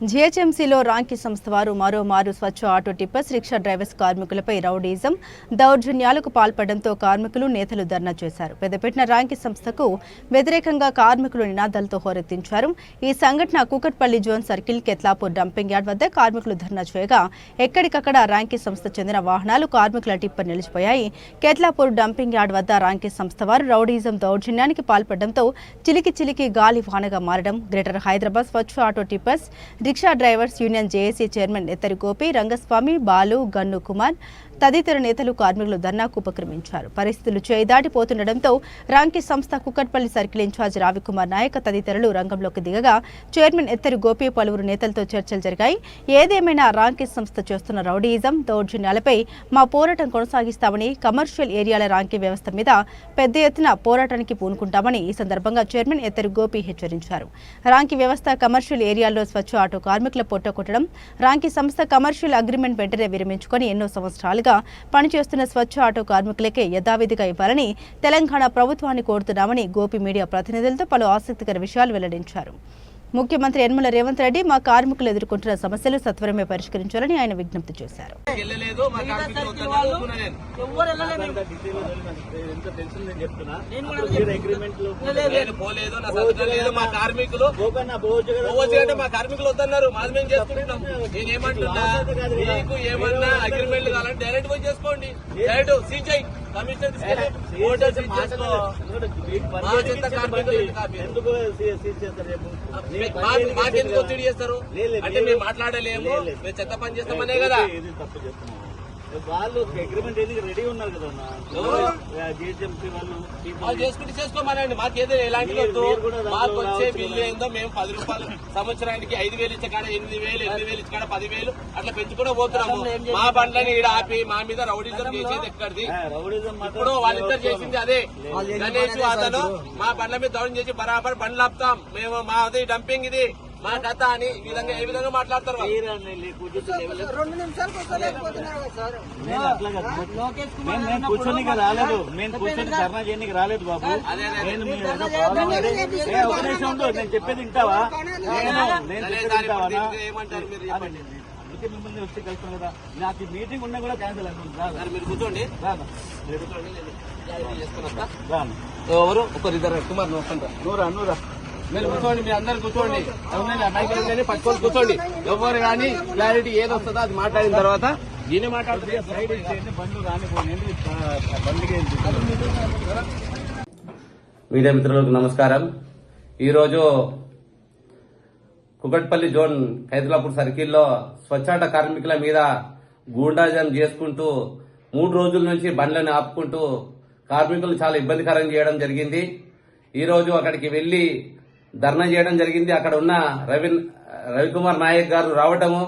జీహెచ్ఎంసీలో రాంకీ సంస్థ వారు మరోమారు Swachh auto tippers rickshaw drivers కార్మికులపై రౌడీజం దౌర్జన్యాలకు పాల్పడడంతో కార్మికులు నేతలు ధర్నా చేశారు. పెద్దపెట్టిన రాంకీ సంస్థకు వ్యతిరేకంగా కార్మికులు నినాదాలతో హోరెత్తించారు. ఈ సంఘటన Kukatpally zone circle Kethlapur dumping yard వద్ద కార్మికులు ధర్నా చేయగా ఎక్కడికక్కడ రాంకీ సంస్థ చెందిన వాహనాలు కార్మికుల టిప్పర్ నిలిచిపోయాయి. కెత్లాపూర్ డంపింగ్ యార్డ్ వద్ద రాంకీ సంస్థ వారు రౌడీజం దౌర్జన్యానికి పాల్పడడంతో చిలికి చిలికి గాలి వానగా మారడం greater Hyderabad Swachh auto tippers rickshaw drivers union JAC chairman Ettari Gopi Rangaswamy Balu Gannu Kumar తదితర నేతలు కార్మికులు ధర్నాకు ఉపక్రమించారు. పరిస్థితులు చేదాటిపోతుండటంతో రాంకీ సంస్థ కుక్కట్పల్లి సర్కిల్ ఇన్ఛార్జ్ రావికుమార్ నాయక్ తదితరులు రంగంలోకి దిగగా చైర్మన్ ఎత్తరి గోపి పలువురు నేతలతో చర్చలు జరిగాయి. ఏదేమైనా రాంకీ సంస్థ చేస్తున్న రౌడీయిజం దౌర్జన్యాలపై మా పోరాటం కొనసాగిస్తామని కమర్షియల్ ఏరియాల రాంకీ వ్యవస్థ మీద పెద్ద ఎత్తున పోరాటానికి పూనుకుంటామని ఈ సందర్భంగా చైర్మన్ ఎత్తరి గోపి హెచ్చరించారు. రాంకీ వ్యవస్థ కమర్షియల్ ఏరియాల్లో స్వచ్ఛ ఆటో కార్మికుల పొట్ట కొట్టడం రాంకీ సంస్థ కమర్షియల్ అగ్రిమెంట్ వెంటనే విరమించుకొని ఎన్నో సంవత్సరాలుగా పనిచేస్తున్న స్వచ్ఛ ఆటో కార్మికులకే యథావిధిగా ఇవ్వాలని తెలంగాణ ప్రభుత్వాన్ని కోరుతున్నామని గోపి మీడియా ప్రతినిధులతో పలు ఆసక్తికర విషయాలు వెల్లడించారు. ముఖ్యమంత్రి యనమల రేవంత్ రెడ్డి మా కార్మికులు ఎదుర్కొంటున్న సమస్యలు సత్వరమే పరిష్కరించాలని ఆయన విజ్ఞప్తి చేశారు. ఎందుకు సీజ్ చేస్తారు రేపు? మాకెందుకు కదా. ఒత్తిడి చేస్తారు? అంటే మేము మాట్లాడలేము. మేము చెత్త పని చేస్తామనే కదా. వాళ్ళు అగ్రిమెంట్ ఎందుకు రెడీ ఉన్నారు కదా జిహెచ్ఎంసీ వాళ్ళు వాళ్ళు. చేసుకుంటే చేసుకోమనండి మాకేదో ఎలాంటి వద్దు. మాకు వచ్చే బిల్లు. ఏందో మేము పది రూపాయలు సంవత్సరానికి ఐదు వేలు ఇచ్చే కాడ ఎనిమిది వేలు ఎనిమిది వేలు ఇచ్చే కాడ పది వేలు అట్లా పెంచుకుంటూ పోతున్నాము. మా బండ్లని ఈడ ఆపి మా మీద రౌడీజం చేసేది ఎక్కడిది? ఆ, రౌడీజం మాత్రం ఇప్పుడు వాళ్ళిద్దరు చేసింది అదే. గణేష్ అతను మా బండ్ల మీద దౌడం చేసి బరాబర్ బండ్లు ఆపుతాం. మేము మాది డంపింగ్ ఇది. మా కథ అని ఈ విధంగా ఏ విధంగా మాట్లాడతారు. రెండు నిమిషాలు కూర్చోనికి రాలేదు. నేను కూర్చొని ధర్నా చేయడానికి రాలేదు బాబు. నేను చెప్పేది వింటావా? నేను నేను ఏమంటారు అందుకే మిమ్మల్ని వచ్చి కలుస్తాను కదా. నాకు మీటింగ్ ఉన్నా కూడా క్యాన్సిల్ సరే మీరు కూర్చోండి. రాను మీరు కూర్చోండి ఎవరు? ఒకరిద్దరు. కుమార్ నువ్వు నూరా నూరా మీరు కూర్చోండి మీరు అందరు కూర్చోండి. ఉందని పట్టుకొని కూర్చోండి. ఎవరు కానీ క్లారిటీ ఏది వస్తుందో అది మాట్లాడిన తర్వాత దీన్ని మాట్లాడుతుంది బండ్లు రానిపోయింది? మీడియా మిత్రులకు నమస్కారం ఈరోజు కుకట్పల్లి జోన్ హైదరాబాద్ సర్కిల్లో స్వచ్ఛాట కార్మికుల మీద గూండాజం చేసుకుంటూ మూడు రోజుల నుంచి బండ్లను ఆపుకుంటూ కార్మికులు చాలా ఇబ్బందికరం చేయడం జరిగింది. ఈరోజు అక్కడికి వెళ్ళి ధర్నా చేయడం జరిగింది. అక్కడ ఉన్న రవి రవికుమార్ నాయక్ గారు రావటము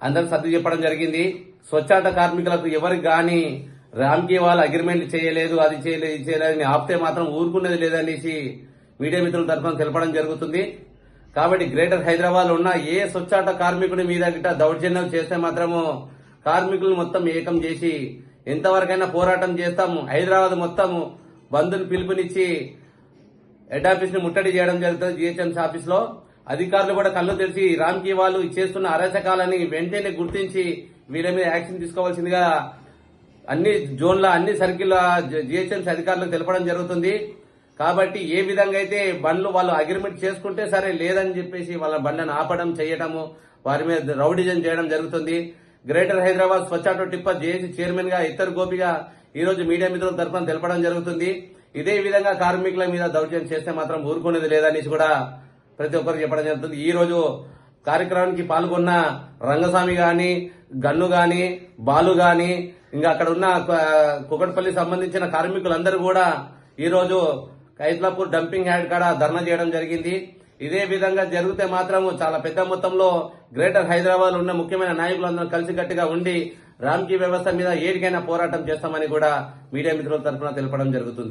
అందరూ సర్ది చెప్పడం జరిగింది. స్వచ్ఛాట కార్మికులకు ఎవరికి గాని రామ్కి వాళ్ళు అగ్రిమెంట్ చేయలేదు అది చేయలేదు ఇది చేయలేదు ఆపితే మాత్రం ఊరుకునేది లేదనేసి మీడియా మిత్రుల తరఫున తెలపడం జరుగుతుంది. కాబట్టి గ్రేటర్ హైదరాబాద్ ఉన్న ఏ స్వచ్ఛాట కార్మికుడి మీద గిట్ట దౌర్జన్యం చేస్తే మాత్రము కార్మికులను మొత్తం ఏకం చేసి ఎంతవరకైనా పోరాటం చేస్తాము. హైదరాబాద్ మొత్తము బంధులు పిలుపునిచ్చి హెడ్ ఆఫీస్ని ముట్టడి చేయడం జరుగుతుంది జిహెచ్ఎంసీ ఆఫీస్లో అధికారులు కూడా కళ్ళు తెరిచి రామ్కి వాళ్ళు చేస్తున్న అరాచకాలని వెంటనే గుర్తించి వీళ్ళ మీద యాక్షన్ తీసుకోవాల్సిందిగా అన్ని జోన్ల అన్ని సర్కిల్ జిహెచ్ఎంసీ అధికారులకు తెలపడం జరుగుతుంది. కాబట్టి ఏ విధంగా అయితే బండ్లు వాళ్ళు అగ్రిమెంట్ చేసుకుంటే సరే లేదని చెప్పేసి వాళ్ళ బండ్లను ఆపడం చేయడము వారి మీద రౌడిజం చేయడం జరుగుతుంది. Greater Hyderabad Swachh auto tipper JAC చైర్మన్గా ఇద్దరు గోపిగా ఈ రోజు మీడియా మిత్రుల తరఫున తెలపడం జరుగుతుంది. ఇదే విధంగా కార్మికుల మీద దౌర్జన్యం చేస్తే మాత్రం ఊరుకునేది లేదనేసి కూడా ప్రతి ఒక్కరు చెప్పడం జరుగుతుంది. ఈ రోజు కార్యక్రమానికి పాల్గొన్న రంగస్వామి గాని గన్ను గాని బాలు గాని ఇంకా అక్కడ ఉన్న ఆ, కుకట్పల్లి సంబంధించిన కార్మికులందరూ కూడా ఈరోజు రోజు కైత్లాపూర్ డంపింగ్ యార్డ్ కాడ ధర్నా చేయడం జరిగింది. ఇదే విధంగా జరిగితే మాత్రం చాలా పెద్ద మొత్తంలో గ్రేటర్ హైదరాబాద్ ఉన్న ముఖ్యమైన నాయకులందరూ కలిసికట్టుగా ఉండి రామ్కీ వ్యవస్థ మీద ఏడికైనా పోరాటం చేస్తామని కూడా మీడియా మిత్రుల తరఫున తెలపడం జరుగుతుంది.